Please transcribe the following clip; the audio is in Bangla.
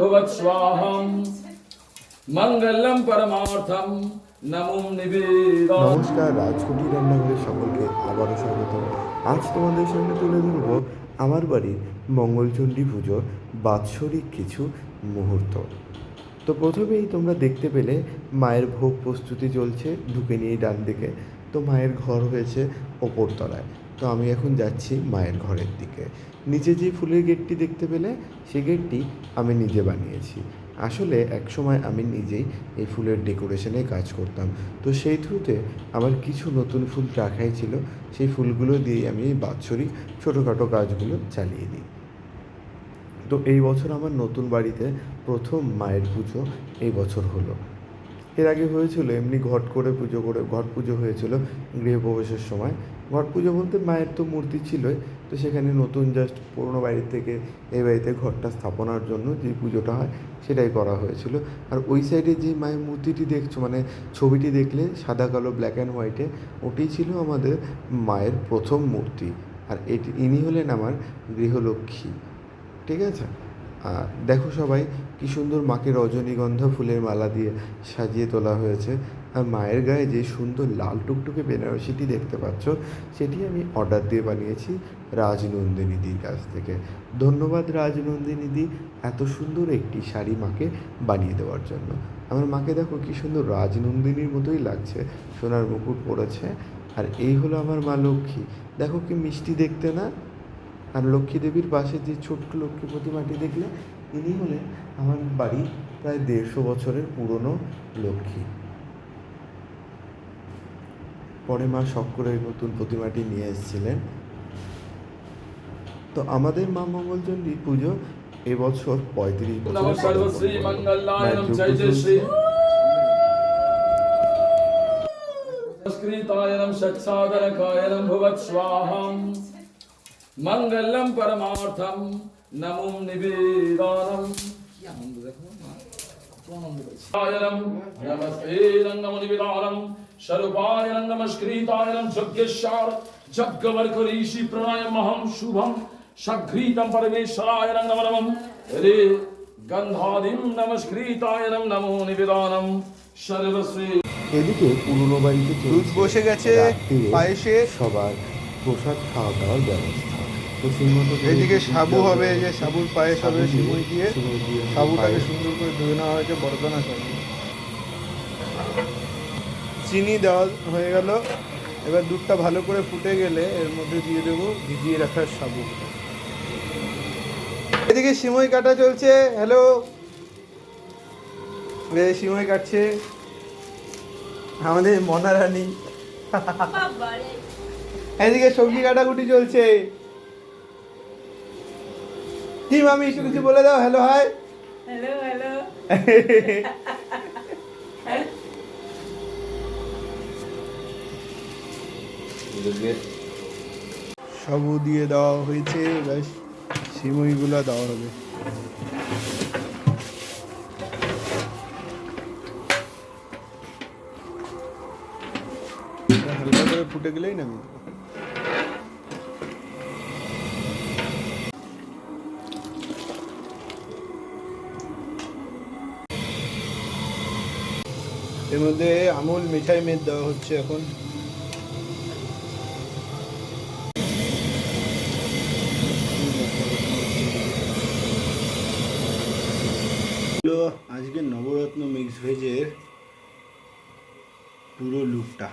ভুবৎস্বাহম মঙ্গলম পরমার্থম নমো নিবেদন নমস্কার, রাজকুটি রান্নাঘরে সকলকে আবারও স্বাগত। আজ তোমাদের সামনে তুলে ধরব আমার বাড়ির মঙ্গলচণ্ডী পুজো বাৎসরিক কিছু মুহূর্ত। তো প্রথমেই তোমরা দেখতে পেলে মায়ের ভোগ প্রস্তুতি চলছে, ঢুকে নিয়ে ডান দিকে তো মায়ের ঘর হয়েছে ওপর তলায় তো আমি এখন যাচ্ছি মায়ের ঘরের দিকে। নিচে যে ফুলের গেটটি দেখতে পেলে সেই গেটটি আমি নিজে বানিয়েছি। আসলে একসময় আমি নিজেই এই ফুলের ডেকোরেশনে কাজ করতাম। তো সেই থ্রুতে আমার কিছু নতুন ফুল রাখাই ছিল। সেই ফুলগুলো দিয়েই আমি এই বাৎসরিক ছোটোখাটো কাজগুলো চালিয়ে দিই। তো এই বছর আমার নতুন বাড়িতে প্রথম মায়ের পুজো এই বছর হলো। এর আগে হয়েছিল, এমনি ঘট করে পুজো করে, ঘট পুজো হয়েছিল গৃহপ্রবেশের সময়। ঘট পুজো বলতে মায়ের তো মূর্তি ছিলই, তো সেখানে নতুন জাস্ট পুরোনো বাড়ির থেকে এই বাড়িতে ঘরটা স্থাপনার জন্য যে পুজোটা হয়, সেটাই করা হয়েছিল। আর ওই সাইডে যে মায়ের মূর্তিটি দেখছ মানে ছবিটি দেখলে সাদা, কালো ব্ল্যাক অ্যান্ড হোয়াইটে ওটি ছিল আমাদের মায়ের প্রথম মূর্তি। আর এটি, ইনি হলেন আমার গৃহলক্ষ্মী। ঠিক আছে? আর দেখো সবাই, কি সুন্দর মাকে রজনীগন্ধা ফুলের মালা দিয়ে সাজিয়ে তোলা হয়েছে। মায়ের গায়ে যে সুন্দর লাল টুকটুকে বেনারসিটি দেখতে পাচ্ছ, সেটি আমি অর্ডার দিয়ে বানিয়েছি রাজনন্দিনীদির কাছ থেকে। ধন্যবাদ রাজনন্দিনীদি এত সুন্দর একটি শাড়ি মাকে বানিয়ে দেওয়ার জন্য। আমার মাকে দেখো কি সুন্দর রাজনন্দিনীর মতোই লাগছে, সোনার মুকুট পরেছে, আর এই হলো আমার মা লক্ষ্মী। দেখো কি মিষ্টি দেখতে না? আর লক্ষ্মী দেবীর পাশে যে ছোট্ট লক্ষ্মী প্রতিমাটি দেখলে, ইনি হলেন আমার বাড়ি প্রায় দেড়শো বছরের পুরনো লক্ষ্মী। পরে মা শখ করে নতুন প্রতিমাটি নিয়ে এসেছিলেন তো আমাদের মা মঙ্গলচণ্ডী পুজো এবছর পঁয়ত্রিশ বছর কি আনন্দ দেখো না কত আনন্দ পাইছি আয়নম নমস্তে রঙ্গম নিবেদনম স্বরূপায়নম নমস্কৃতায়নম যজ্ঞেশ্বর যজ্ঞবর্করিষি প্রণায়মহম শুভম সঘ্রীতম পরমেশ্বরায় নমঃ নমঃ রে গন্ধাদিম নমস্কৃতায় নমো নিবেদনম সর্বশ্রী এদিকে পুরনো বাড়িতে দুধ বসে গেছে, পায়েসের। সবার প্রসাদ খাওয়া দাওয়ার ব্যবস্থা দুধ সাবু হবে যে সাবুর পায়েস সাবু হবে সিমুই দিয়ে সাবুটাকে সুন্দর করে ধুয়ে নেওয়া হয়েছে বর্ধনা সাবু চিনি দেওয়া হয়ে গেল। এবার দুধটা ভালো করে ফুটে গেলে এর মধ্যে দিয়ে দেবো ভিজিয়ে রাখার সাবু। এদিকে সিমই কাটা চলছে। হ্যালো সিমই কাটছে। আমাদের মনা রানী এদিকে সবজি কাটাকুটি চলছে। কি মামি কিছু বলে দাও। হ্যালো হাই হ্যালো হ্যালো সাবু দিয়ে দেওয়া হয়েছে, ব্যাস, সিমইগুলো দেওয়া হবে। হালকা করে ফুটে গেলেই নামি এর মধ্যে আমুল মিঠাই মেদ দেওয়া হচ্ছে এখন। হলো আজকে নবরত্ন মিক্স ভেজের পুরো লুকটা